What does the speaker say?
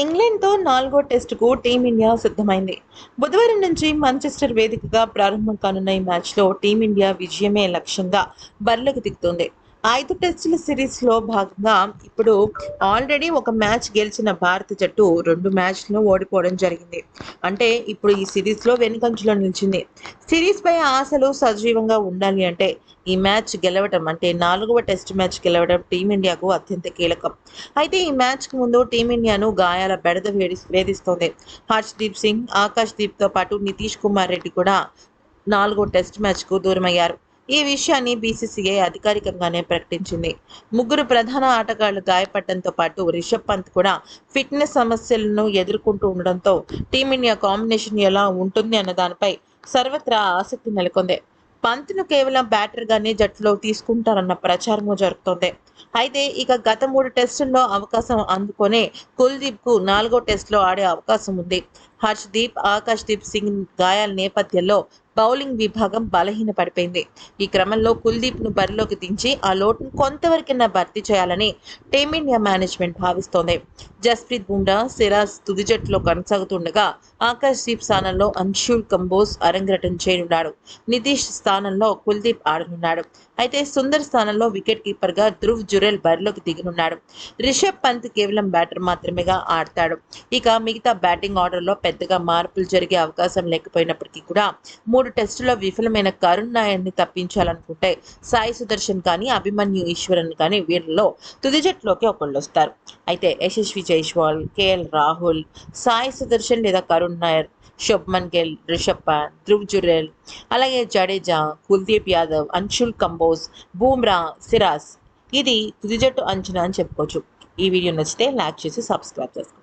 ఇంగ్లాండ్తో నాలుగో టెస్టుకు టీమిండియా సిద్ధమైంది. బుధవారం నుంచి మాంచెస్టర్ వేదికగా ప్రారంభం కానున్న ఈ మ్యాచ్లో టీమిండియా విజయమే లక్ష్యంగా బరిలోకి దిగుతుంది. ఐదు టెస్టుల సిరీస్లో భాగంగా ఇప్పుడు ఆల్రెడీ ఒక మ్యాచ్ గెలిచిన భారత జట్టు రెండు మ్యాచ్లో ఓడిపోవడం జరిగింది. అంటే ఇప్పుడు ఈ సిరీస్లో వెనుకంచులో నిలిచింది. సిరీస్ పై ఆశలు సజీవంగా ఉండాలి అంటే ఈ మ్యాచ్ గెలవడం అంటే నాలుగవ టెస్ట్ మ్యాచ్ గెలవడం టీమిండియాకు అత్యంత కీలకం. అయితే ఈ మ్యాచ్కు ముందు టీమిండియాను గాయాల బెడద వేడి వేధిస్తోంది. హర్షదీప్ సింగ్ ఆకాష్ దీప్తో పాటు నితీష్ కుమార్ రెడ్డి కూడా నాలుగో టెస్ట్ మ్యాచ్కు దూరమయ్యారు. ఈ విషయాన్ని బీసీసీఐ అధికారికంగానే ప్రకటించింది. ముగ్గురు ప్రధాన ఆటగాళ్ళు గాయపడటంతో పాటు రిషబ్ పంత్ కూడా ఫిట్నెస్ సమస్యలను ఎదుర్కొంటూ ఉండడంతో టీమిండియా కాంబినేషన్ ఎలా ఉంటుంది అన్న దానిపై సర్వత్రా ఆసక్తి నెలకొంది. పంత్ను కేవలం బ్యాటర్గానే జట్టులో తీసుకుంటారన్న ప్రచారము జరుగుతోంది అయితే ఇక గత మూడు టెస్టుల్లో అవకాశం అందుకొనే కుల్దీప్కు నాలుగో టెస్టులో ఆడే అవకాశం ఉంది. హర్షదీప్ ఆకాష్దీప్ సింగ్ గాయాల నేపథ్యంలో బౌలింగ్ విభాగం బలహీన పడిపోయింది ఈ క్రమంలో కుల్దీప్ను బరిలోకి దించి ఆ లోటును కొంతవరకైనా భర్తీ చేయాలని టీమిండియా మేనేజ్మెంట్ భావిస్తోంది. జస్ప్రీత్ బుమ్రా సిరాజ్ తుది జట్టులో కొనసాగుతుండగా ఆకాష్ దీప్ స్థానంలో అన్షుల్ కంబోజ్ అరంగరటం చేయనున్నాడు. నితీష్ స్థానంలో కుల్దీప్ ఆడనున్నాడు. అయితే సుందర్ స్థానంలో వికెట్ కీపర్గా ధ్రువ్ జురెల్ బరిలోకి దిగనున్నాడు. రిషబ్ పంత్ కేవలం బ్యాటర్ మాత్రమేగా ఆడతాడు. ఇక మిగతా బ్యాటింగ్ ఆర్డర్లో పెద్దగా మార్పులు జరిగే అవకాశం లేకపోయినప్పటికీ కూడా మూడు టెస్టుల్లో విఫలమైన కరుణ్ నాయర్ని తప్పించాలనుకుంటే సాయి సుదర్శన్ కానీ అభిమన్యు ఈశ్వరన్ కానీ వీళ్ళలో తుది జట్టులోకి ఒకళ్ళు వస్తారు అయితే యశస్వి జైస్వాల్ కేఎల్ రాహుల్ సాయి సుదర్శన్ లేదా కరుణ్ నాయర్ శుభ్మన్ గిల్ రిషబ్ పంత్ ధ్రువ్ జురెల్ అలాగే జడేజా కుల్దీప్ యాదవ్ అన్షుల్ కంబోజ్ బూమ్రా సిరాజ్. ఇది తుది జట్టు అంచనా అని చెప్పుకోవచ్చు. ఈ వీడియో నచ్చితే లైక్ చేసి సబ్స్క్రైబ్ చేసుకోండి.